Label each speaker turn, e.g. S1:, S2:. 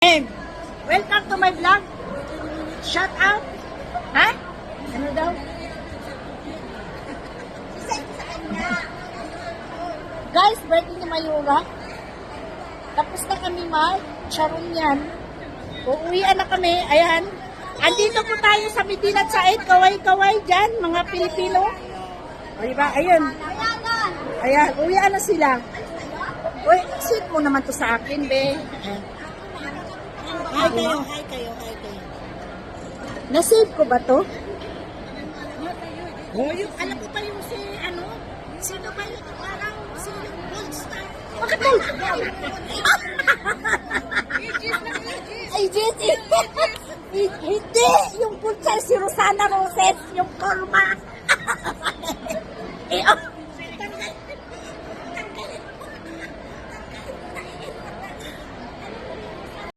S1: Em, welcome to my vlog. Shout out. Ha? Ano daw? Guys, birthday ni Mayura. Tapos na kami mag charon yan. Uuwian na kami. Ayan. Andito po tayo sa Medina Said. Kaway-kaway dyan, mga Pilipino. O diba? Ayun. Ayan, uwian na sila. Uy, sit mo naman to sa akin, be. Hi kayo, hi kayo, hi kayo. Na-save ko ba to? Oh, yung, alam ko pa yung si, ano, sino ba yung parang si Gold Star? Bakit? Ay, Jess, hindi, yung Star, si Rosana Roses, yung Korma. eh, oh.